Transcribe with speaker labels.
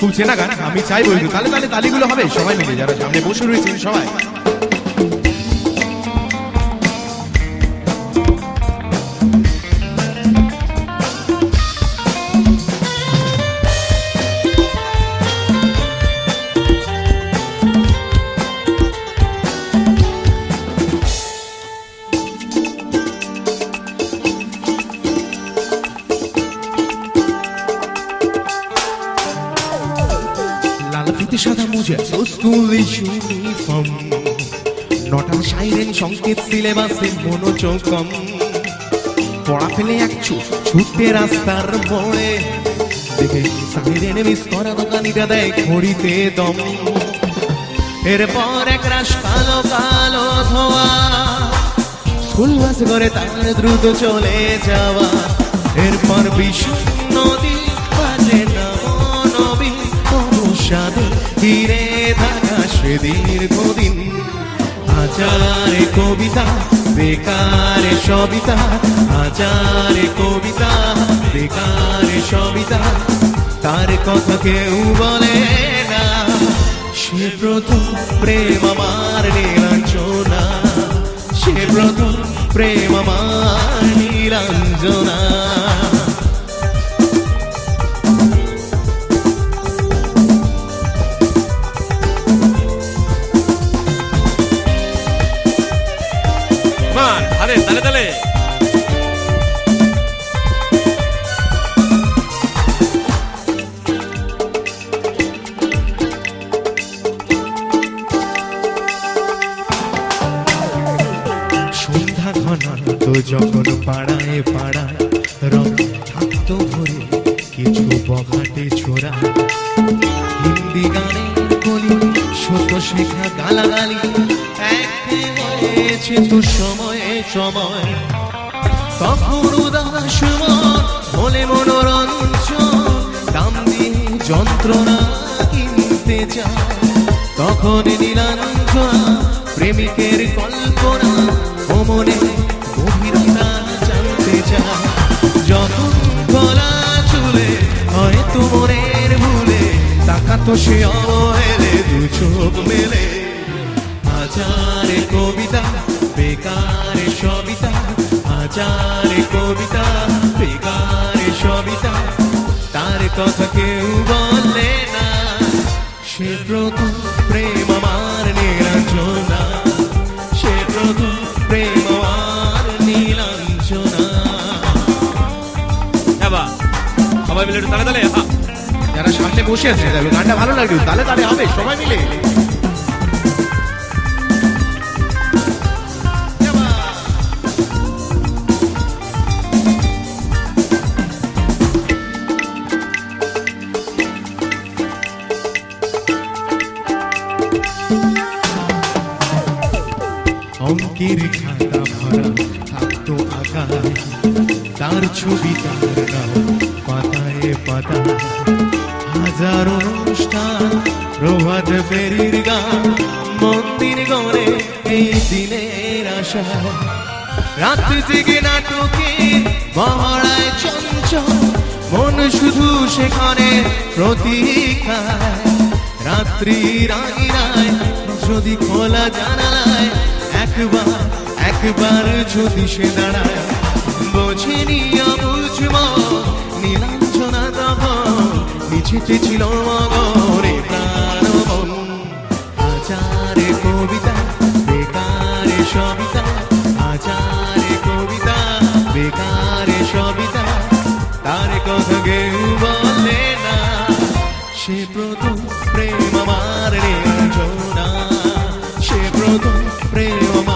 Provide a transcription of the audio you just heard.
Speaker 1: খুব না গান, আমি চাইব তাহলে তাহলে তালে তালিগুলো হবে, সবাই মিলে যারা সামনে বসে রয়েছেন সবাই। ফিতে সাদা মোজা স্কুলিশ ইউনিফর্ম। নটার সাইরেন সংকেত সিলেবাসে মনোযোগম। পড়া ফেলে এক ছুট রাস্তার মোড়ে। দেখে সাইরেন মিস করা দোকানিটা দেয় ঘড়িতে দম। এরপর এক রাশ কালো কালো ধোয়া। স্কুল বাস করে তার দ্রুত চলে যাওয়া। এরপর বিশ্ব কবিতা বেকার সবিতা আচারে কবিতা বেকার সবিতা। তার কথা কেউ বলে না, সে প্রথম প্রেম আমার নীলাঞ্জনা। সে প্রথম প্রেম আমার নীলাঞ্জনা।
Speaker 2: আরে তালে তালে
Speaker 1: সন্ধ্যা ঘনান্ত যখন পাড়ায় পাড়ায় রং থাকতো ভরে, কিছু বঘাটে ছোড়া। হিন্দি গানে ছোট শেখা গালাগালি একে সময়ে সময়, তখন উদাস হলে মনোরঞ্জন, দাম দিয়ে যন্ত্রণা কিনতে চায়। তখন নীলাঞ্জনা, প্রেমিকের কল্পনা, ও মনে গভীরতা জানতে চায়। যখন গলা চুলে, হয়তো মনের ভুলে, তাকাতো সে অবহেলে দু চোখ মেলে। হাজারে কবিতা কথা কেউ বলে না। সে প্রথম প্রেম আমার নিরঞ্জনা। সে প্রথম প্রেম আমার নীলাঞ্জনা।
Speaker 2: এবার সবাই মিলে একটু তালে তালে? হ্যাঁ।
Speaker 1: যারা সামনে বসে আছে গানটা ভালো লাগবে তালে তালে হবে সবাই মিলে। অঙ্কের খাতা ভরা থাকতো আকাশ। তার ছবি তার নাম পাতায় পাতা। হাজারো অনুষ্ঠান, প্রভাত ফেরির গান, মন্দির গড়ে এই দিনের আশা। রাত জেগে নাটকে মহড়ায় চঞ্চল, মন শুধু সেখানে প্রতীক্ষায়। রাত্রি রাগিরায় যদি খোলা জানালায় একবার একবার যদি সে দাঁড়ায় বোঝেনি বুঝব নীলাঞ্জনা তখন নিচেতে ছিল মগরে প্রাণবন হাজারে কবিতা, বেকারে সবিতা হাজারে কবিতা, বেকারে সবিতা, তার কথা কেউ বলে না। সে প্রথম প্রেম আমার নিরঞ্জনা সে প্রথম প্রেম